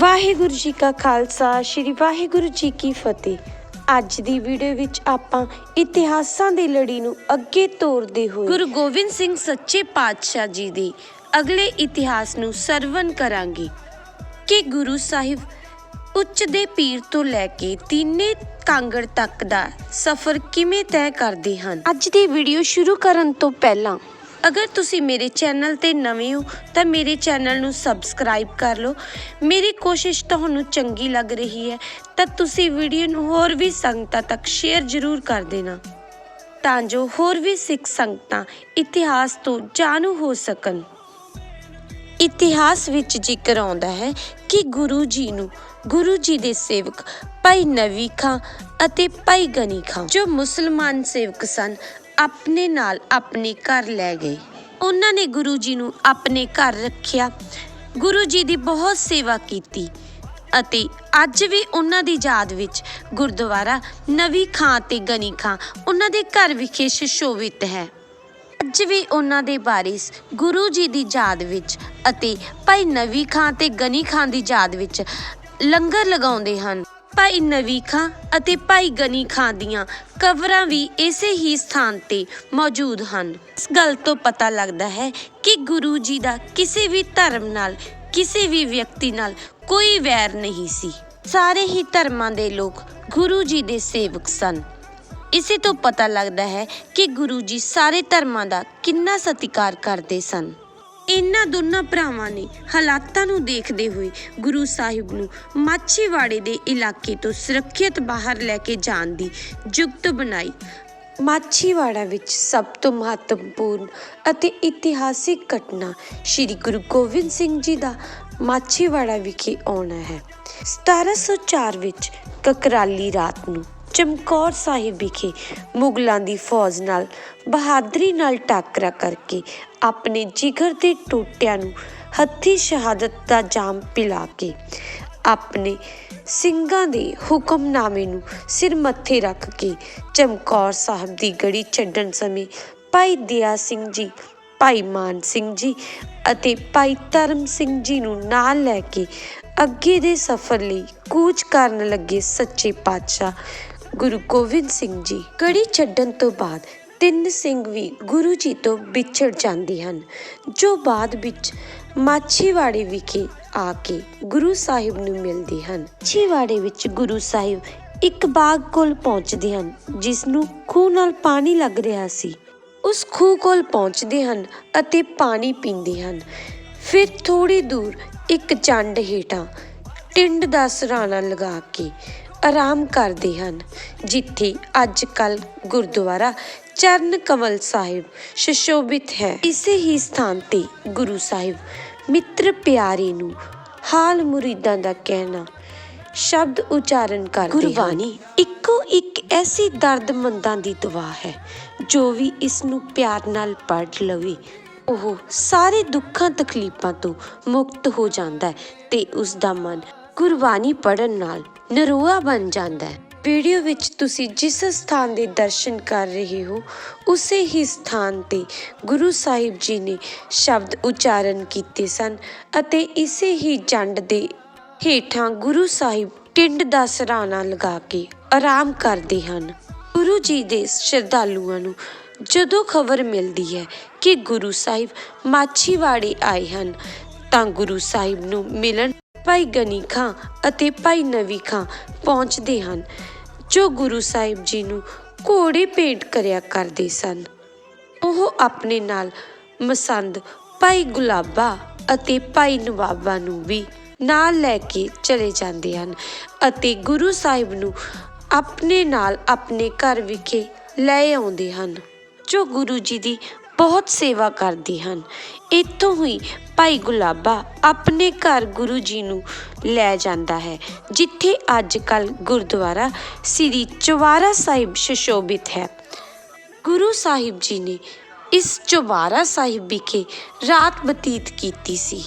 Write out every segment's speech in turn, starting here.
ਵਾਹਿਗੁਰੂ ਜੀ ਕਾ ਖਾਲਸਾ ਸ੍ਰੀ ਵਾਹਿਗੁਰੂ ਜੀ ਕੀ ਫਤਿਹ। ਅੱਜ ਦੀ ਵੀਡੀਓ ਵਿੱਚ ਆਪਾਂ ਇਤਿਹਾਸਾਂ ਦੀ ਲੜੀ ਨੂੰ ਅੱਗੇ ਤੋਰਦੇ ਹੋਏ ਗੁਰੂ ਗੋਬਿੰਦ ਸਿੰਘ ਸੱਚੇ ਪਾਤਸ਼ਾਹ ਜੀ ਦੇ ਅਗਲੇ ਇਤਿਹਾਸ ਨੂੰ ਸਰਵਨ ਕਰਾਂਗੇ ਕਿ ਗੁਰੂ ਸਾਹਿਬ ਉੱਚ ਦੇ ਪੀਰ ਤੋਂ ਲੈ ਕੇ ਤੀਨੇ ਕਾਂਗੜ ਤੱਕ ਦਾ ਸਫ਼ਰ ਕਿਵੇਂ ਤੈਅ ਕਰਦੇ ਹਨ। ਅੱਜ ਦੀ ਵੀਡੀਓ ਸ਼ੁਰੂ ਕਰਨ ਤੋਂ ਪਹਿਲਾਂ ਅਗਰ ਤੁਸੀਂ ਮੇਰੇ ਚੈਨਲ ਤੇ ਨਵੇਂ ਹੋ, ਤਾਂ ਮੇਰੇ ਚੈਨਲ ਨੂੰ ਸਬਸਕ੍ਰਾਈਬ ਕਰ ਲਓ। ਮੇਰੀ ਕੋਸ਼ਿਸ਼ ਤੁਹਾਨੂੰ ਚੰਗੀ ਲੱਗ ਰਹੀ ਹੈ, ਤਾਂ ਤੁਸੀਂ ਵੀਡੀਓ ਨੂੰ ਹੋਰ ਵੀ ਸੰਗਤਾਂ ਤੱਕ ਸ਼ੇਅਰ ਜ਼ਰੂਰ ਕਰ ਦੇਣਾ। ਤਾਂ ਜੋ ਹੋਰ ਵੀ ਸਿੱਖ ਸੰਗਤਾਂ ਇਤਿਹਾਸ ਤੋਂ ਜਾਣੂ ਹੋ ਸਕਣ। ਇਤਿਹਾਸ ਵਿੱਚ ਜ਼ਿਕਰ ਆਉਂਦਾ ਹੈ ਕਿ ਗੁਰੂ ਜੀ ਨੂੰ ਗੁਰੂ ਜੀ ਦੇ ਸੇਵਕ ਭਾਈ ਨਵੀ ਖਾਂ ਅਤੇ ਭਾਈ ਗਨੀ ਖਾਂ ਜੋ ਮੁਸਲਮਾਨ ਸੇਵਕ ਸਨ ਆਪਣੇ ਨਾਲ ਆਪਣੇ ਘਰ ਲੈ ਗਏ। ਉਹਨਾਂ ਨੇ ਗੁਰੂ ਜੀ ਨੂੰ ਆਪਣੇ ਘਰ ਰੱਖਿਆ। ਗੁਰੂ ਜੀ ਦੀ ਬਹੁਤ ਸੇਵਾ ਕੀਤੀ ਅਤੇ ਅੱਜ ਵੀ ਉਹਨਾਂ ਦੀ ਯਾਦ ਵਿੱਚ ਗੁਰਦੁਆਰਾ ਨਵੀਂ ਖਾਂ ਤੇ ਗਨੀ ਖਾਂ ਉਹਨਾਂ ਦੇ ਘਰ ਵਿਖੇ ਸੁਸ਼ੋਭਿਤ ਹੈ। ਅੱਜ ਵੀ ਉਹਨਾਂ ਦੇ ਵਾਰਿਸ ਗੁਰੂ ਜੀ ਦੀ ਯਾਦ ਵਿੱਚ ਅਤੇ ਭਾਈ ਨਵੀ ਖਾਂ ਤੇ ਗਨੀ ਖਾਂ ਦੀ ਯਾਦ ਵਿੱਚ ਲੰਗਰ ਲਗਾਉਂਦੇ ਹਨ। ਭਾਈ ਨਵੀ ਖਾਂ ਅਤੇ ਭਾਈ ਗਨੀ ਖਾਂ ਦੀਆਂ ਕਬਰਾਂ ਵੀ ਇਸੇ ਹੀ ਸਥਾਨ ਤੇ ਮੌਜੂਦ ਹਨ। ਇਸ ਗੱਲ ਤੋਂ ਪਤਾ ਲੱਗਦਾ ਹੈ ਕਿ ਗੁਰੂ ਜੀ ਦਾ ਕਿਸੇ ਵੀ ਧਰਮ ਨਾਲ, ਕਿਸੇ ਵੀ ਵਿਅਕਤੀ ਨਾਲ ਕੋਈ ਵੈਰ ਨਹੀਂ ਸੀ। ਸਾਰੇ ਹੀ ਧਰਮਾਂ ਦੇ ਲੋਕ ਗੁਰੂ ਜੀ ਦੇ ਸੇਵਕ ਸਨ। ਇਸੇ ਤੋਂ ਪਤਾ ਲੱਗਦਾ ਹੈ ਕਿ ਗੁਰੂ ਜੀ ਸਾਰੇ ਧਰਮਾਂ ਦਾ ਕਿੰਨਾ ਸਤਿਕਾਰ ਕਰਦੇ ਸਨ। ਇਹਨਾਂ ਦੋਨਾਂ ਭਰਾਵਾਂ ਨੇ ਹਾਲਾਤਾਂ ਨੂੰ ਦੇਖਦੇ ਹੋਏ ਗੁਰੂ ਸਾਹਿਬ ਨੂੰ ਮਾਛੀਵਾੜੇ ਦੇ ਇਲਾਕੇ ਤੋਂ ਸੁਰੱਖਿਅਤ ਬਾਹਰ ਲੈ ਕੇ ਜਾਣ ਦੀ ਜੁਗਤ ਬਣਾਈ। ਮਾਛੀਵਾੜਾ ਵਿੱਚ ਸਭ ਤੋਂ ਮਹੱਤਵਪੂਰਨ ਅਤੇ ਇਤਿਹਾਸਿਕ ਘਟਨਾ ਸ੍ਰੀ ਗੁਰੂ ਗੋਬਿੰਦ ਸਿੰਘ ਜੀ ਦਾ ਮਾਛੀਵਾੜਾ ਵਿਖੇ ਆਉਣਾ ਹੈ। 1704 ਵਿੱਚ ਕਕਰਾਲੀ ਰਾਤ ਨੂੰ ਚਮਕੌਰ ਸਾਹਿਬ ਵਿਖੇ ਮੁਗਲਾਂ ਦੀ ਫੌਜ ਨਾਲ ਬਹਾਦਰੀ ਨਾਲ ਟਾਕਰਾ ਕਰਕੇ ਆਪਣੇ ਜਿਗਰ ਦੇ ਟੋਟਿਆਂ ਨੂੰ ਹੱਥੀ ਸ਼ਹਾਦਤ ਦਾ ਜਾਮ ਪਿਲਾ ਕੇ ਆਪਣੇ ਸਿੰਘਾਂ ਦੇ ਹੁਕਮਨਾਮੇ ਨੂੰ ਸਿਰ ਮੱਥੇ ਰੱਖ ਕੇ ਚਮਕੌਰ ਸਾਹਿਬ ਦੀ ਗੜੀ ਛੱਡਣ ਸਮੇਂ ਭਾਈ ਦਿਆ ਸਿੰਘ ਜੀ, ਭਾਈ ਮਾਨ ਸਿੰਘ ਜੀ ਅਤੇ ਭਾਈ ਧਰਮ ਸਿੰਘ ਜੀ ਨੂੰ ਨਾਲ ਲੈ ਕੇ ਅੱਗੇ ਦੇ ਸਫ਼ਰ ਲਈ ਕੂਚ ਕਰਨ ਲੱਗੇ ਸੱਚੇ ਪਾਤਸ਼ਾਹ ਗੁਰੂ ਗੋਬਿੰਦ ਸਿੰਘ ਜੀ ਗੜੀ ਛੱਡਣ ਤੋਂ ਬਾਅਦ ਤਿੰਨ ਸਿੰਘ ਵੀ ਗੁਰੂ ਜੀ ਤੋਂ ਵਿਛੜ ਜਾਂਦੇ ਹਨ। ਜੋ ਬਾਅਦ ਵਿੱਚ ਮਾਛੀਵਾੜੇ ਵਿਖੇ ਆ ਕੇ ਗੁਰੂ ਸਾਹਿਬ ਨੂੰ ਮਿਲਦੇ ਹਨ। ਮਾਛੀਵਾੜੇ ਵਿੱਚ ਗੁਰੂ ਸਾਹਿਬ ਇੱਕ ਬਾਗ ਕੋਲ ਪਹੁੰਚਦੇ ਹਨ, ਜਿਸ ਨੂੰ ਖੂਹ ਨਾਲ ਪਾਣੀ ਲੱਗ ਰਿਹਾ ਸੀ। ਉਸ ਖੂਹ ਕੋਲ ਪਹੁੰਚਦੇ ਹਨ ਅਤੇ ਪਾਣੀ ਪੀਂਦੇ ਹਨ। ਫਿਰ ਥੋੜੀ ਦੂਰ ਇੱਕ ਚੰਡ ਹੇਠਾਂ ਟਿੰਡ ਦਾ ਸਰਾਣਾ ਲਗਾ ਕੇ ਆਰਾਮ ਕਰਦੇ ਹਨ। ਜਿੱਥੇ ਅੱਜ ਕੱਲ ਗੁਰਦੁਆਰਾ ਚਰਨ ਕਮਲ ਸਾਹਿਬ ਸੁਸ਼ੋਭਿਤ ਹੈ। ਇਸੇ ਹੀ ਸਥਾਨ ਤੇ ਗੁਰੂ ਸਾਹਿਬ ਮਿੱਤਰ ਪਿਆਰੇ ਨੂੰ ਹਾਲ ਮੁਰੀਦਾਂ ਦਾ ਕਹਿਣਾ, ਸ਼ਬਦ ਉਚਾਰਨ ਕਰਦੇ ਗੁਰਬਾਣੀ ਇੱਕੋ ਇੱਕ ਐਸੀ ਦਰਦਮੰਦਾਂ ਦੀ ਦਵਾ ਹੈ, ਜੋ ਵੀ ਇਸ ਨੂੰ ਪਿਆਰ ਨਾਲ ਪੜ੍ਹ ਲਵੇ। ਉਹ ਸਾਰੇ ਦੁੱਖਾਂ, ਤਕਲੀਫਾਂ ਤੋਂ ਮੁਕਤ ਹੋ ਜਾਂਦਾ ਹੈ ਤੇ ਉਸ ਦਾ ਮਨ ਗੁਰਬਾਣੀ ਪੜਨ ਨਾਲ ਨਰੋਆ ਬਣ ਜਾਂਦਾ ਹੈ। ਵੀਡੀਓ ਵਿੱਚ ਤੁਸੀਂ ਜਿਸ ਸਥਾਨ ਦੇ ਦਰਸ਼ਨ ਕਰ ਰਹੇ ਹੋ, ਉਸੇ ਹੀ ਸਥਾਨ ਤੇ ਗੁਰੂ ਸਾਹਿਬ ਜੀ ਨੇ ਸ਼ਬਦ ਉਚਾਰਨ ਕੀਤੇ ਸਨ ਅਤੇ ਇਸੇ ਹੀ ਜੰਡ ਦੇ ਹੇਠਾਂ ਗੁਰੂ ਸਾਹਿਬ ਟਿੰਡ ਦਾ ਸਰਾਣਾ ਲਗਾ ਕੇ ਆਰਾਮ ਕਰਦੇ ਹਨ। ਗੁਰੂ ਜੀ ਦੇ ਸ਼ਰਧਾਲੂਆਂ ਨੂੰ ਜਦੋਂ ਖਬਰ ਮਿਲਦੀ ਹੈ ਕਿ ਗੁਰੂ ਸਾਹਿਬ ਮਾਛੀਵਾੜੇ ਆਏ ਹਨ, ਤਾਂ ਗੁਰੂ ਸਾਹਿਬ ਨੂੰ ਮਿਲਣ ਭਾਈ ਗਨੀ ਖਾਂ ਅਤੇ ਭਾਈ ਨਵੀ ਖਾਂ ਪਹੁੰਚਦੇ ਹਨ, ਜੋ ਗੁਰੂ ਸਾਹਿਬ ਜੀ ਨੂੰ ਘੋੜੇ ਭੇਂਟ ਕਰਿਆ ਕਰਦੇ ਸਨ। ਉਹ ਆਪਣੇ ਨਾਲ ਮਸੰਦ ਭਾਈ ਗੁਲਾਬਾ ਅਤੇ ਭਾਈ ਨਵਾਬਾ ਨੂੰ ਵੀ ਨਾਲ ਲੈ ਕੇ ਚਲੇ ਜਾਂਦੇ ਹਨ ਅਤੇ ਗੁਰੂ ਸਾਹਿਬ ਨੂੰ ਆਪਣੇ ਨਾਲ ਆਪਣੇ ਘਰ ਵਿਖੇ ਲੈ ਆਉਂਦੇ ਹਨ, ਜੋ ਗੁਰੂ ਜੀ ਦੀ ਬਹੁਤ ਸੇਵਾ ਕਰਦੇ ਹਨ। ਇੱਥੋਂ ਹੀ ਭਾਈ ਗੁਲਾਬਾ ਆਪਣੇ ਘਰ ਗੁਰੂ ਜੀ ਨੂੰ ਲੈ ਜਾਂਦਾ ਹੈ, ਜਿੱਥੇ ਅੱਜ ਕੱਲ ਗੁਰਦੁਆਰਾ ਸ੍ਰੀ ਚਵਾਰਾ ਸਾਹਿਬ ਸੁਸ਼ੋਭਿਤ ਹੈ। ਗੁਰੂ ਸਾਹਿਬ ਜੀ ਨੇ ਇਸ ਚੁਬਾਰਾ ਸਾਹਿਬ ਵਿਖੇ ਰਾਤ ਬਤੀਤ ਕੀਤੀ ਸੀ।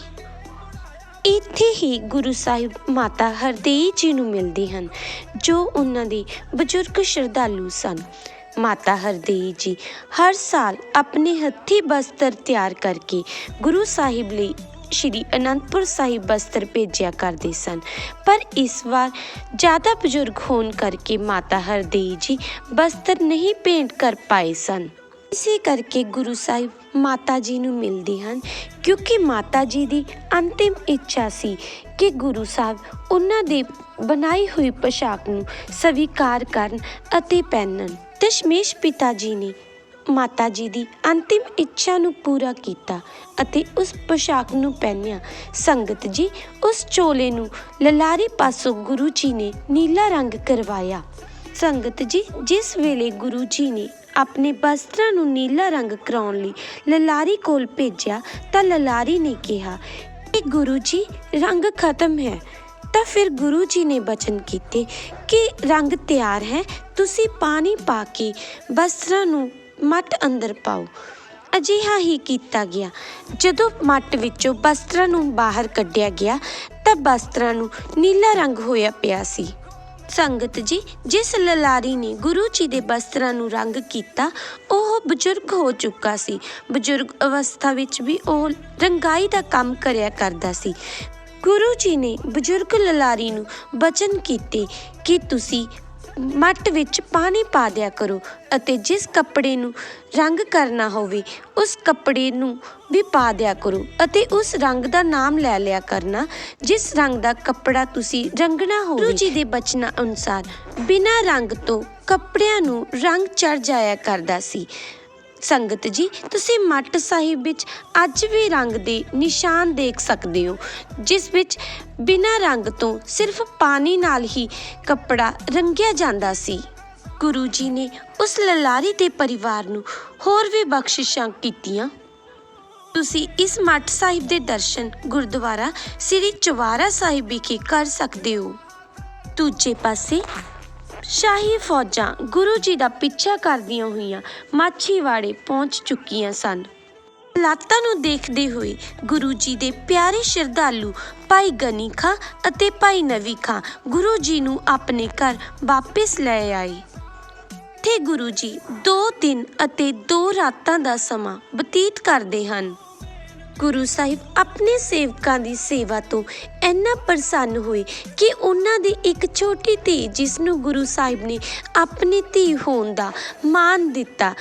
ਇੱਥੇ ਹੀ ਗੁਰੂ ਸਾਹਿਬ ਮਾਤਾ ਹਰਦੇਈ ਜੀ ਨੂੰ ਮਿਲਦੇ ਹਨ, ਜੋ ਉਹਨਾਂ ਦੇ ਬਜ਼ੁਰਗ ਸ਼ਰਧਾਲੂ ਸਨ। ਮਾਤਾ ਹਰਦੇਈ ਜੀ, ਹਰ ਸਾਲ ਆਪਣੇ ਹੱਥੀ ਬਸਤਰ ਤਿਆਰ ਕਰਕੇ ਗੁਰੂ ਸਾਹਿਬ ਲਈ ਸ਼੍ਰੀ ਅਨੰਦਪੁਰ ਸਾਹਿਬ ਬਸਤਰ ਭੇਜਿਆ ਕਰਦੇ ਸਨ। ਪਰ ਇਸ ਵਾਰ ਜ਼ਿਆਦਾ ਬਜ਼ੁਰਗ ਹੋਣ ਕਰਕੇ ਮਾਤਾ ਹਰਦੇਈ ਜੀ ਬਸਤਰ ਨਹੀਂ ਭੇਂਟ ਕਰ ਪਾਏ ਸਨ। ਇਸੇ ਕਰਕੇ ਗੁਰੂ ਸਾਹਿਬ ਮਾਤਾ ਜੀ ਨੂੰ ਮਿਲਦੇ ਹਨ, ਕਿਉਂਕਿ ਮਾਤਾ ਜੀ ਦੀ ਅੰਤਿਮ ਇੱਛਾ ਸੀ ਕਿ ਗੁਰੂ ਸਾਹਿਬ ਉਹਨਾਂ ਦੇ ਬਣਾਈ ਹੋਈ ਪੋਸ਼ਾਕ ਨੂੰ ਸਵੀਕਾਰ ਕਰਨ ਅਤੇ ਪਹਿਨਣ। ਦਸ਼ਮੇਸ਼ ਪਿਤਾ ਜੀ ਨੇ ਮਾਤਾ ਜੀ ਦੀ ਅੰਤਿਮ ਇੱਛਾ ਨੂੰ ਪੂਰਾ ਕੀਤਾ ਅਤੇ ਉਸ ਪੋਸ਼ਾਕ ਨੂੰ ਪਹਿਨਿਆ। ਸੰਗਤ ਜੀ, ਉਸ ਚੋਲੇ ਨੂੰ ਲਲਾਰੀ ਪਾਸੋਂ ਗੁਰੂ ਜੀ ਨੇ ਨੀਲਾ ਰੰਗ ਕਰਵਾਇਆ। ਸੰਗਤ ਜੀ, ਜਿਸ ਵੇਲੇ ਗੁਰੂ ਜੀ ਨੇ ਆਪਣੇ ਬਸਤਰਾਂ ਨੂੰ ਨੀਲਾ ਰੰਗ ਕਰਾਉਣ ਲਈ ਲਲਾਰੀ ਕੋਲ ਭੇਜਿਆ, ਤਾਂ ਲਲਾਰੀ ਨੇ ਕਿਹਾ ਕਿ ਗੁਰੂ ਜੀ, ਰੰਗ ਖਤਮ ਹੈ। ਤਾਂ ਫਿਰ ਗੁਰੂ ਜੀ ਨੇ ਬਚਨ ਕੀਤੇ ਕਿ ਰੰਗ ਤਿਆਰ ਹੈ, ਤੁਸੀਂ ਪਾਣੀ ਪਾ ਕੇ ਬਸਤਰਾਂ ਨੂੰ ਮੱਟ ਅੰਦਰ ਪਾਓ। ਅਜਿਹਾ ਹੀ ਕੀਤਾ ਗਿਆ। ਜਦੋਂ ਮੱਟ ਵਿੱਚੋਂ ਬਸਤਰਾਂ ਨੂੰ ਬਾਹਰ ਕੱਢਿਆ ਗਿਆ, ਤਾਂ ਬਸਤਰਾਂ ਨੂੰ ਨੀਲਾ ਰੰਗ ਹੋਇਆ ਪਿਆ ਸੀ। ਸੰਗਤ ਜੀ, ਜਿਸ ਲਲਾਰੀ ਨੇ ਗੁਰੂ ਜੀ ਦੇ ਬਸਤਰਾਂ ਨੂੰ ਰੰਗ ਕੀਤਾ, ਉਹ ਬਜ਼ੁਰਗ ਹੋ ਚੁੱਕਾ ਸੀ। ਬਜ਼ੁਰਗ ਅਵਸਥਾ ਵਿੱਚ ਵੀ ਉਹ ਰੰਗਾਈ ਦਾ ਕੰਮ ਕਰਿਆ ਕਰਦਾ ਸੀ। ਗੁਰੂ ਜੀ ਨੇ ਬਜ਼ੁਰਗ ਲਲਾਰੀ ਨੂੰ ਬਚਨ ਕੀਤੇ ਕਿ ਤੁਸੀਂ ਮੱਟ ਵਿੱਚ ਪਾਣੀ ਪਾ ਦਿਆ ਕਰੋ ਅਤੇ ਜਿਸ ਕੱਪੜੇ ਨੂੰ ਰੰਗ ਕਰਨਾ ਹੋਵੇ, ਉਸ ਕੱਪੜੇ ਨੂੰ ਵੀ ਪਾ ਦਿਆ ਕਰੋ ਅਤੇ ਉਸ ਰੰਗ ਦਾ ਨਾਮ ਲੈ ਲਿਆ ਕਰਨਾ, ਜਿਸ ਰੰਗ ਦਾ ਕੱਪੜਾ ਤੁਸੀਂ ਰੰਗਣਾ ਹੋਵੇ। ਗੁਰੂ ਜੀ ਦੇ ਬਚਨਾਂ ਅਨੁਸਾਰ ਬਿਨਾਂ ਰੰਗ ਤੋਂ ਕੱਪੜਿਆਂ ਨੂੰ ਰੰਗ ਚੜ ਜਾਇਆ ਕਰਦਾ ਸੀ। ਸੰਗਤ ਜੀ, ਤੁਸੀਂ ਮੱਟ ਸਾਹਿਬ ਵਿੱਚ ਅੱਜ ਵੀ ਰੰਗ ਦੇ ਨਿਸ਼ਾਨ ਦੇਖ ਸਕਦੇ ਹੋ, ਜਿਸ ਵਿੱਚ ਬਿਨਾਂ ਰੰਗ ਤੋਂ ਸਿਰਫ ਪਾਣੀ ਨਾਲ ਹੀ ਕੱਪੜਾ ਰੰਗਿਆ ਜਾਂਦਾ ਸੀ। ਗੁਰੂ ਜੀ ਨੇ ਉਸ ਲਲਾਰੀ ਦੇ ਪਰਿਵਾਰ ਨੂੰ ਹੋਰ ਵੀ ਬਖਸ਼ਿਸ਼ਾਂ ਕੀਤੀਆਂ। ਤੁਸੀਂ ਇਸ ਮੱਠ ਸਾਹਿਬ ਦੇ ਦਰਸ਼ਨ ਗੁਰਦੁਆਰਾ ਸ੍ਰੀ ਚਵਾਰਾ ਸਾਹਿਬ ਵਿਖੇ ਕਰ ਸਕਦੇ ਹੋ। ਦੂਜੇ ਪਾਸੇ ਸ਼ਾਹੀ ਫੌਜਾਂ ਗੁਰੂ ਜੀ ਦਾ ਪਿੱਛਾ ਕਰਦੀਆਂ ਹੋਈਆਂ ਮਾਛੀਵਾੜੇ ਪਹੁੰਚ ਚੁੱਕੀਆਂ ਸਨ। ਹਾਲਾਤਾਂ ਨੂੰ ਦੇਖਦੇ ਹੋਏ ਗੁਰੂ ਜੀ ਦੇ ਪਿਆਰੇ ਸ਼ਰਧਾਲੂ ਭਾਈ ਗਨੀ ਖਾਂ ਅਤੇ ਭਾਈ ਨਵੀ ਖਾਂ ਗੁਰੂ ਜੀ ਨੂੰ ਆਪਣੇ ਘਰ ਵਾਪਸ ਲੈ ਆਏ। ਇੱਥੇ ਗੁਰੂ ਜੀ 2 ਦਿਨ ਅਤੇ 2 ਰਾਤਾਂ ਦਾ ਸਮਾਂ ਬਤੀਤ ਕਰਦੇ ਹਨ। ਗੁਰੂ ਸਾਹਿਬ ਆਪਣੇ ਸੇਵਕਾਂ ਦੀ ਸੇਵਾ ਤੋਂ ਇੰਨਾ ਪ੍ਰਸੰਨ ਹੋਏ ਕਿ ਉਹਨਾਂ ਦੀ ਇੱਕ ਛੋਟੀ ਧੀ ਜਿਸ ਨੂੰ ਗੁਰੂ ਸਾਹਿਬ ਨੇ ਆਪਣੀ ਧੀ ਹੋਣ ਦਾ ਮਾਣ ਦਿੱਤਾ,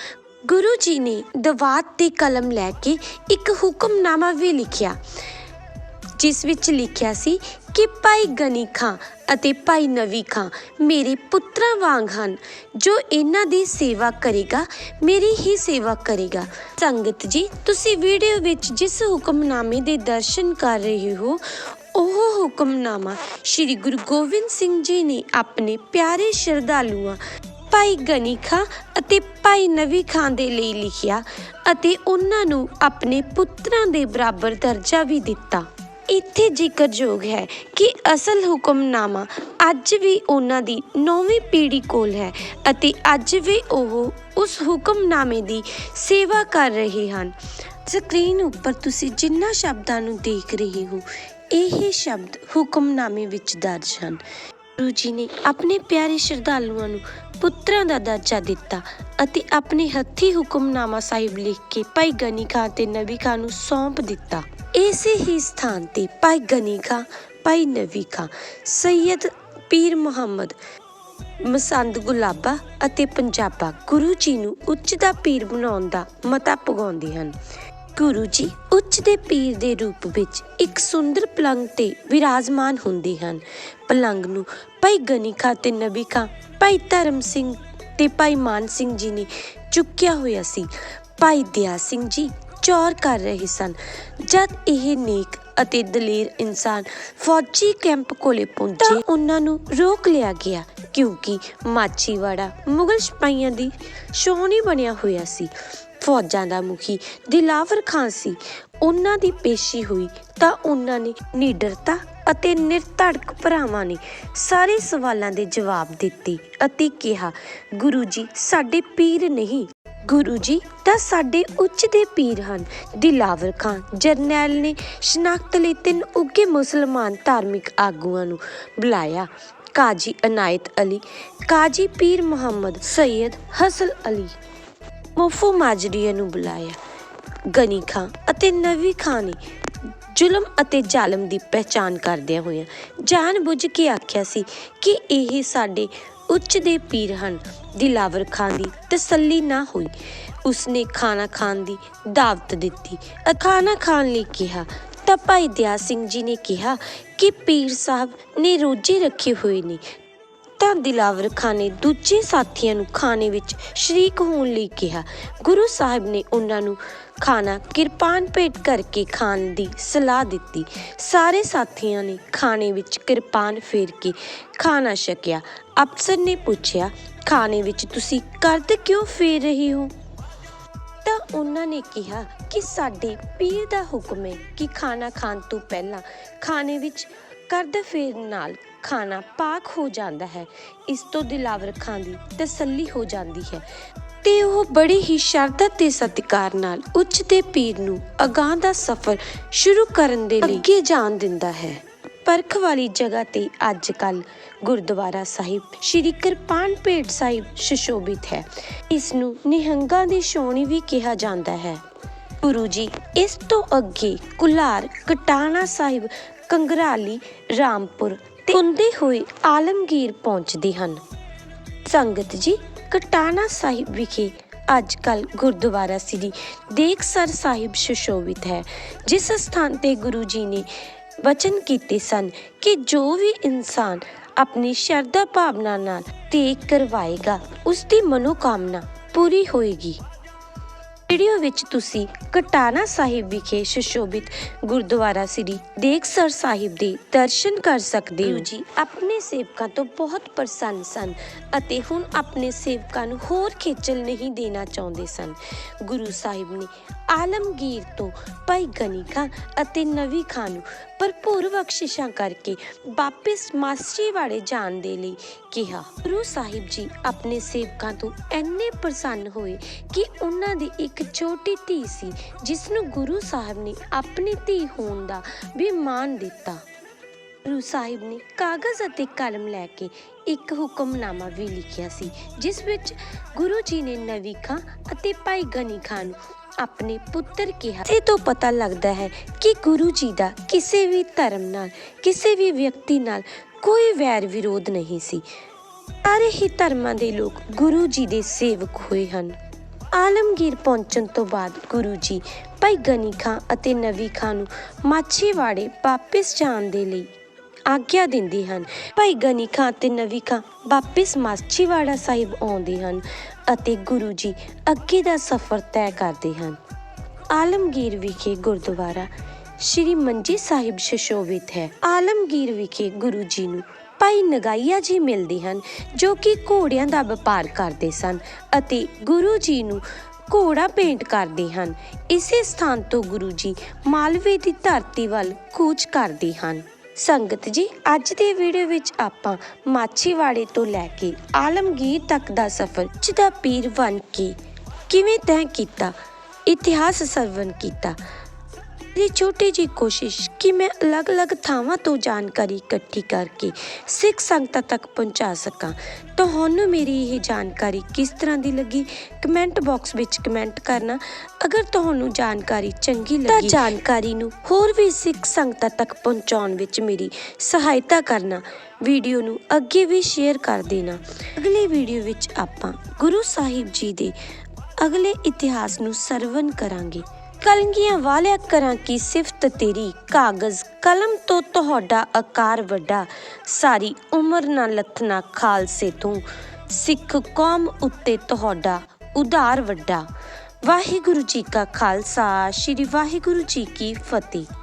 ਗੁਰੂ ਜੀ ਨੇ ਦਵਾਤ ਤੇ ਕਲਮ ਲੈ ਕੇ ਇੱਕ ਹੁਕਮਨਾਮਾ ਵੀ ਲਿਖਿਆ। ਜਿਸ ਵਿੱਚ ਲਿਖਿਆ ਸੀ ਕਿ ਭਾਈ ਗਨੀ ਖਾਂ ਅਤੇ ਭਾਈ ਨਵੀ ਖਾਂ ਮੇਰੇ ਪੁੱਤਰਾਂ ਵਾਂਗ ਹਨ, ਜੋ ਇਹਨਾਂ ਦੀ ਸੇਵਾ ਕਰੇਗਾ, ਮੇਰੀ ਹੀ ਸੇਵਾ ਕਰੇਗਾ। ਸੰਗਤ ਜੀ, ਤੁਸੀਂ ਵੀਡੀਓ ਵਿੱਚ ਜਿਸ ਹੁਕਮਨਾਮੇ ਦੇ ਦਰਸ਼ਨ ਕਰ ਰਹੇ ਹੋ, ਉਹ ਹੁਕਮਨਾਮਾ ਸ੍ਰੀ ਗੁਰੂ ਗੋਬਿੰਦ ਸਿੰਘ ਜੀ ਨੇ ਆਪਣੇ ਪਿਆਰੇ ਸ਼ਰਧਾਲੂਆਂ, ਭਾਈ ਗਨੀ ਖਾਂ ਅਤੇ ਭਾਈ ਨਵੀ ਖਾਂ ਦੇ ਲਈ ਲਿਖਿਆ ਅਤੇ ਉਹਨਾਂ ਨੂੰ ਆਪਣੇ ਪੁੱਤਰਾਂ ਦੇ ਬਰਾਬਰ ਦਰਜਾ ਵੀ ਦਿੱਤਾ। ਇੱਥੇ ਜ਼ਿਕਰਯੋਗ ਹੈ ਕਿ ਅਸਲ ਹੁਕਮਨਾਮਾ ਅੱਜ ਵੀ ਉਹਨਾਂ ਦੀ ਨੌਵੀਂ ਪੀੜ੍ਹੀ ਕੋਲ ਹੈ ਅਤੇ ਅੱਜ ਵੀ ਉਹ ਉਸ ਹੁਕਮਨਾਮੇ ਦੀ ਸੇਵਾ ਕਰ ਰਹੇ ਹਨ। ਸਕਰੀਨ ਉੱਪਰ ਤੁਸੀਂ ਜਿੰਨਾ ਸ਼ਬਦਾਂ ਨੂੰ ਦੇਖ ਰਹੇ ਹੋ, ਇਹ ਸ਼ਬਦ ਹੁਕਮਨਾਮੇ ਵਿੱਚ ਦਰਜ ਹਨ। ਗੁਰੂ ਜੀ ਨੇ ਆਪਣੇ ਪਿਆਰੇ ਸ਼ਰਧਾਲੂਆਂ ਨੂੰ ਪੁੱਤਰਾਂ ਦਾ ਦਰਜਾ ਦਿੱਤਾ ਅਤੇ ਆਪਣੇ ਹੱਥੀ ਹੁਕਮਨਾਮਾ ਸਾਹਿਬ ਲਿਖ ਕੇ ਭਾਈ ਗਨੀ ਖਾਂ ਤੇ ਨਬੀ ਖਾਂ ਨੂੰ ਸੌਂਪ ਦਿੱਤਾ। ਇਸੇ ਹੀ ਸਥਾਨ ਤੇ ਭਾਈ ਗਨੀ ਖਾਂ, ਭਾਈ ਨਬੀ ਖਾਂ ਸੈਯਦ ਪੀਰ ਮੁਹੰਮਦ, ਮਸੰਦ ਗੁਲਾਬਾ ਅਤੇ ਪੰਜਾਬਾ ਗੁਰੂ ਜੀ ਨੂੰ ਉੱਚ ਦਾ ਪੀਰ ਬਣਾਉਣ ਦਾ ਮਤਾ ਪਗਾਉਂਦੇ ਹਨ। ਗੁਰੂ ਜੀ ਉੱਚ ਦੇ ਪੀਰ ਦੇ ਰੂਪ ਵਿੱਚ ਇੱਕ ਸੁੰਦਰ ਪਲੰਗ ਤੇ ਵਿਰਾਜਮਾਨ ਹੁੰਦੇ ਹਨ। ਪਲੰਗ ਨੂੰ ਭਾਈ ਗਨੀ ਖਾਂ ਤੇ ਨਬੀ ਖਾਂ, ਭਾਈ ਧਰਮ ਸਿੰਘ ਤੇ ਭਾਈ ਮਾਨ ਸਿੰਘ ਜੀ ਨੇ ਚੁੱਕਿਆ ਹੋਇਆ ਸੀ। ਭਾਈ ਦਿਆ ਸਿੰਘ ਜੀ ਚੌਰ ਕਰ ਰਹੇ ਸਨ। ਜਦ ਇਹ ਨੇਕ ਅਤੇ ਦਲੇਰ ਇਨਸਾਨ ਫੌਜੀ ਕੈਂਪ ਕੋਲੇ ਪਹੁੰਚੇ ਉਹਨਾਂ ਨੂੰ ਰੋਕ ਲਿਆ ਗਿਆ ਕਿਉਂਕਿ ਮਾਛੀਵਾੜਾ ਮੁਗਲ ਸਿਪਾਹੀਆਂ ਦੀ ਸ਼ੋਹਣੀ ਬਣਿਆ ਹੋਇਆ ਸੀ। ਫੌਜਾਂ ਦਾ ਮੁਖੀ ਦਿਲਾਵਰ ਖਾਨ ਸੀ। ਉਹਨਾਂ ਦੀ ਪੇਸ਼ੀ ਹੋਈ ਤਾਂ ਉਹਨਾਂ ਨੇ ਨਿਡਰਤਾ ਅਤੇ ਨਿਰਧੜਕ ਭਰਾਵਾਂ ਨੇ ਸਾਰੇ ਸਵਾਲਾਂ ਦੇ ਜਵਾਬ ਦਿੱਤੇ ਅਤੇ ਕਿਹਾ ਗੁਰੂ ਜੀ ਸਾਡੇ ਪੀਰ ਨਹੀਂ। ਗੁਰੂ ਜੀ, ਤਾਂ ਸਾਡੇ ਉੱਚ ਦੇ ਪੀਰ ਹਨ। ਦਿਲਾਵਰ ਖਾਨ, ਜਰਨੈਲ ਨੇ ਸ਼ਨਾਖਤ ਲਈ ਤਿੰਨ ਉੱਗੇ ਮੁਸਲਮਾਨ ਧਾਰਮਿਕ ਆਗੂਆਂ ਨੂੰ ਬੁਲਾਇਆ। ਕਾਜੀ ਅਨਾਇਤ ਅਲੀ, ਕਾਜੀ ਪੀਰ ਮੁਹੰਮਦ ਸੈਯਦ ਹਸਲ ਅਲੀ, ਮੁਫੂ ਮਾਜਰੀਆ ਨੂੰ ਬੁਲਾਇਆ। ਗਨੀ ਖਾਂ ਅਤੇ ਨਵੀ ਖਾਂ ਨੇ ਜ਼ੁਲਮ ਅਤੇ ਜ਼ਾਲਮ ਦੀ ਪਹਿਚਾਨ ਕਰਦਿਆਂ ਹੋਇਆਂ ਜਾਣ ਬੁੱਝ ਕੇ ਆਖਿਆ ਸੀ ਕਿ ਇਹ ਸਾਡੇ ਉੱਚ ਦੇ ਪੀਰ ਹਨ। ਦਿਲਾਵਰ ਖਾਂ ਦੀ ਤਸੱਲੀ ਨਾ ਹੋਈ। ਉਸਨੇ ਖਾਣਾ ਖਾਣ ਦੀ ਦਾਵਤ ਦਿੱਤੀ। ਖਾਣਾ ਖਾਣ ਲਈ ਕਿਹਾ, ਤਾਂ ਭਾਈ ਦਿਆ ਸਿੰਘ ਜੀ ਨੇ ਕਿਹਾ ਕਿ ਪੀਰ ਸਾਹਿਬ ਨੇ ਰੋਜੇ ਰੱਖੇ ਹੋਏ ਨੇ। ਤਾਂ ਦਿਲਾਵਰ ਖਾਨ ਨੇ ਦੂਜੇ ਸਾਥੀਆਂ ਨੂੰ ਖਾਣੇ ਵਿੱਚ ਸ਼ਰੀਕ ਹੋਣ ਲਈ ਕਿਹਾ। ਗੁਰੂ ਸਾਹਿਬ ਨੇ ਉਹਨਾਂ ਨੂੰ ਖਾਣਾ ਕਿਰਪਾਨ ਭੇਟ ਕਰਕੇ ਖਾਣ ਦੀ ਸਲਾਹ ਦਿੱਤੀ। ਸਾਰੇ ਸਾਥੀਆਂ ਨੇ ਖਾਣੇ ਵਿੱਚ ਕਿਰਪਾਨ ਫੇਰ ਕੇ ਖਾਣਾ ਛਕਿਆ। ਅਫਸਰ ਨੇ ਪੁੱਛਿਆ ਖਾਣੇ ਵਿੱਚ ਤੁਸੀਂ ਕਰਦ ਕਿਉਂ ਫੇਰ ਰਹੇ ਹੋ? ਤਾਂ ਉਹਨਾਂ ਨੇ ਕਿਹਾ ਕਿ ਸਾਡੇ ਪੀਰ ਦਾ ਹੁਕਮ ਹੈ ਕਿ ਖਾਣਾ ਖਾਣ ਤੋਂ ਪਹਿਲਾਂ ਖਾਣੇ ਵਿੱਚ ਕਰਦ ਫੇਰ ਨਾਲ ਖਾਣਾ ਪਾਕ ਹੋ ਜਾਂਦਾ ਹੈ। ਇਸ ਤੋਂ ਦਿਲਾਵਰ ਖਾਂ ਦੀ ਤਸੱਲੀ ਹੋ ਜਾਂਦੀ ਹੈ ਤੇ ਉਹ ਬੜੀ ਹੀ ਸ਼ਰਧਾ ਤੇ ਸਤਿਕਾਰ ਨਾਲ ਉੱਚ ਦੇ ਪੀਰ ਨੂੰ ਅਗਾਹ ਦਾ ਸਫ਼ਰ ਸ਼ੁਰੂ ਕਰਨ ਦੇ ਲਈ ਅੱਗੇ ਜਾਣ ਦਿੰਦਾ ਹੈ। ਪਰਖ ਵਾਲੀ ਜਗ੍ਹਾ ਤੇ ਅੱਜ ਕੱਲ ਗੁਰਦੁਆਰਾ ਸਾਹਿਬ, ਸ਼੍ਰੀ ਕਿਰਪਾਨ ਭੇਟ ਸਾਹਿਬ ਸੁਸ਼ੋਭਿਤ ਹੈ। ਇਸ ਨੂੰ ਨਿਹੰਗਾਂ ਦੀ ਛਾਉਣੀ ਵੀ ਕਿਹਾ ਜਾਂਦਾ ਹੈ। ਗੁਰੂ ਜੀ, ਇਸ ਤੋਂ ਅੱਗੇ ਕੁਲਾਰ, ਕਟਾਣਾ ਸਾਹਿਬ, ਕੰਗਰਾਲੀ, ਰਾਮਪੁਰ ਤੇ ਹੁੰਦੇ ਹੋਏ ਆਲਮਗੀਰ ਪਹੁੰਚਦੇ ਹਨ। ਸੰਗਤ ਜੀ, ਕਟਾਣਾ ਸਾਹਿਬ ਵਿਖੇ ਅੱਜ ਕੱਲ ਗੁਰਦੁਆਰਾ ਸ੍ਰੀ ਦੇਖਸਰ ਸਾਹਿਬ ਸੁਸ਼ੋਭਿਤ ਹੈ। ਜਿਸ ਸਥਾਨ ਤੇ ਗੁਰੂ ਜੀ ਨੇ ਵਚਨ ਕੀਤੇ ਸਨ ਕਿ ਜੋ ਵੀ ਇਨਸਾਨ ਆਪਣੀ ਸ਼ਰਧਾ ਭਾਵਨਾ ਨਾਲ ਤੇਗ ਕਰਵਾਏਗਾ ਉਸ ਦੀ ਮਨੋਕਾਮਨਾ ਪੂਰੀ ਹੋਏਗੀ। ਵੀਡੀਓ ਵਿੱਚ ਤੁਸੀਂ ਕਟਾਣਾ ਸਾਹਿਬ ਵਿਖੇ ਸੁਸ਼ੋਭਿਤ ਗੁਰਦੁਆਰਾ ਸ੍ਰੀ ਦੇਖਸਰ ਸਾਹਿਬ ਦੇ ਦਰਸ਼ਨ ਕਰ ਸਕਦੇ ਹੋ ਜੀ। ਆਪਣੇ ਸੇਵਕਾਂ ਤੋਂ ਬਹੁਤ ਪ੍ਰਸੰਨ ਸਨ ਅਤੇ ਹੁਣ ਆਪਣੇ ਸੇਵਕਾਂ ਨੂੰ ਹੋਰ ਖੇਚਲ ਨਹੀਂ ਦੇਣਾ ਚਾਹੁੰਦੇ ਸਨ। ਗੁਰੂ ਸਾਹਿਬ ਨੇ ਆਲਮਗੀਰ ਤੋਂ ਭਾਈ ਗਨੀ ਖਾਂ ਅਤੇ ਨਵੀ ਖਾਂ ਨੂੰ ਭਰਪੂਰ ਬਖਸ਼ਿਸ਼ਾਂ ਕਰਕੇ ਵਾਪਿਸ ਮਾਸਟਰੀ ਵਾਲੇ ਜਾਣ ਦੇ ਲਈ ਕਿਹਾ। ਗੁਰੂ ਸਾਹਿਬ ਜੀ ਆਪਣੇ ਸੇਵਕਾਂ ਤੋਂ ਇੰਨੇ ਪ੍ਰਸੰਨ ਹੋਏ ਕਿ ਉਹਨਾਂ ਦੀ ਇੱਕ ਛੋਟੀ ਧੀ ਸੀ ਜਿਸ ਨੂੰ ਗੁਰੂ ਸਾਹਿਬ ਨੇ ਆਪਣੀ ਧੀ ਹੋਣ ਦਾ ਵੀ ਮਾਣ ਦਿੱਤਾ। ਗੁਰੂ ਸਾਹਿਬ ਨੇ ਕਾਗਜ਼ ਅਤੇ ਕਲਮ ਲੈ ਕੇ ਇੱਕ ਹੁਕਮਨਾਮਾ ਵੀ ਲਿਖਿਆ ਸੀ, ਜਿਸ ਵਿੱਚ ਗੁਰੂ ਜੀ ਨੇ ਨਵੀ ਖਾਂ ਅਤੇ ਭਾਈ ਗਨੀ ਖਾਂ ਨੂੰ ਆਪਣੇ ਪੁੱਤਰ ਕਿਹਾ। ਤੇ ਤੋਂ ਪਤਾ ਲੱਗਦਾ ਹੈ ਕਿ ਗੁਰੂ ਜੀ ਦਾ ਕਿਸੇ ਵੀ ਧਰਮ ਨਾਲ, ਕਿਸੇ ਵੀ ਵਿਅਕਤੀ ਨਾਲ ਕੋਈ ਵੈਰ ਵਿਰੋਧ ਨਹੀਂ ਸੀ। ਸਾਰੇ ਹੀ ਧਰਮਾਂ ਦੇ ਲੋਕ ਗੁਰੂ ਜੀ ਦੇ ਸੇਵਕ ਹੋਏ ਹਨ। ਆਲਮਗੀਰ ਪਹੁੰਚਣ ਤੋਂ ਬਾਅਦ ਗੁਰੂ ਜੀ ਭਾਈ ਗਨੀ ਖਾਂ ਅਤੇ ਨਵੀ ਖਾਂ ਨੂੰ ਮਾਛੀਵਾੜੇ ਵਾਪਿਸ ਜਾਣ ਦੇ ਲਈ ਆਗਿਆ ਦਿੰਦੇ ਹਨ। ਭਾਈ ਗਨੀ ਖਾਂ ਤੇ ਨਵੀ ਖਾਂ ਵਾਪਿਸ ਮਾਛੀਵਾੜਾ ਸਾਹਿਬ ਆਉਂਦੇ ਹਨ ਅਤੇ ਗੁਰੂ ਜੀ ਅੱਗੇ ਦਾ ਸਫ਼ਰ ਤੈਅ ਕਰਦੇ ਹਨ। ਆਲਮਗੀਰ ਵਿਖੇ ਗੁਰਦੁਆਰਾ ਸ਼੍ਰੀ ਮੰਜੀ ਸਾਹਿਬ ਸ਼ਸ਼ੋਭਿਤ ਹੈ। ਆਲਮਗੀਰ ਵਿਖੇ ਗੁਰੂ ਜੀ ਨੂੰ ਭਾਈ ਨਗਾਈਆ ਜੀ ਮਿਲਦੇ ਹਨ, ਜੋ ਕਿ ਘੋੜਿਆਂ ਦਾ ਵਪਾਰ ਕਰਦੇ ਸਨ ਅਤੇ ਗੁਰੂ ਜੀ ਨੂੰ ਘੋੜਾ ਭੇਂਟ ਕਰਦੇ ਹਨ। ਇਸੇ ਸਥਾਨ ਤੋਂ ਗੁਰੂ ਜੀ ਮਾਲਵੇ ਦੀ ਧਰਤੀ ਵੱਲ ਕੂਚ ਕਰਦੇ ਹਨ। ਸੰਗਤ ਜੀ, ਅੱਜ ਦੇ ਵੀਡੀਓ ਵਿੱਚ ਆਪਾਂ ਮਾਛੀਵਾੜੇ ਤੋਂ ਲੈ ਕੇ ਆਲਮਗੀਰ ਤੱਕ ਦਾ ਸਫ਼ਰ ਜਿਹਦਾ ਪੀਰ ਬਣ ਕੇ ਕਿਵੇਂ ਤੈਅ ਕੀਤਾ, ਇਤਿਹਾਸ ਸਰਵਨ ਕੀਤਾ ਮੇਰੀ ਛੋਟੀ ਜੀ ਕੋਸ਼ਿਸ਼ ਕਿ ਮੈਂ ਅਲੱਗ-ਅਲੱਗ ਥਾਵਾਂ ਤੋਂ ਜਾਣਕਾਰੀ ਇਕੱਠੀ ਕਰਕੇ ਸਿੱਖ ਸੰਗਤਾਂ ਤੱਕ ਪਹੁੰਚਾ ਸਕਾਂ ਤੁਹਾਨੂੰ ਮੇਰੀ ਇਹ ਜਾਣਕਾਰੀ ਕਿਸ ਤਰ੍ਹਾਂ ਦੀ ਲੱਗੀ ਕਮੈਂਟ ਬਾਕਸ ਵਿੱਚ ਕਮੈਂਟ ਕਰਨਾ ਅਗਰ ਤੁਹਾਨੂੰ ਜਾਣਕਾਰੀ ਚੰਗੀ ਲੱਗੀ ਤਾਂ ਜਾਣਕਾਰੀ ਨੂੰ ਹੋਰ ਵੀ ਸਿੱਖ ਸੰਗਤਾਂ ਤੱਕ ਪਹੁੰਚਾਉਣ ਵਿੱਚ ਮੇਰੀ ਸਹਾਇਤਾ ਕਰਨਾ ਵੀਡੀਓ ਨੂੰ ਅੱਗੇ ਵੀ ਸ਼ੇਅਰ ਕਰ ਦੇਣਾ ਅਗਲੀ ਵੀਡੀਓ ਵਿੱਚ ਆਪਾਂ ਗੁਰੂ ਸਾਹਿਬ ਜੀ ਦੇ ਅਗਲੇ ਇਤਿਹਾਸ ਨੂੰ ਸਰਵਨ ਕਰਾਂਗੇ ਕਲਗੀਆਂ ਵਾਲਿਆ ਕਰਾਂ ਕੀ ਸਿਫਤ ਤੇਰੀ? ਕਾਗਜ਼, ਕਲਮ ਤੋਂ ਤੁਹਾਡਾ ਆਕਾਰ ਵੱਡਾ। ਸਾਰੀ ਉਮਰ ਨਾ ਲੱਥਣਾ ਖਾਲਸੇ ਤੋਂ। ਸਿੱਖ ਕੌਮ ਉੱਤੇ ਤੁਹਾਡਾ ਉਧਾਰ ਵੱਡਾ। ਵਾਹਿਗੁਰੂ ਜੀ ਕਾ ਖਾਲਸਾ, ਸ੍ਰੀ ਵਾਹਿਗੁਰੂ ਜੀ ਕੀ ਫਤਿਹ।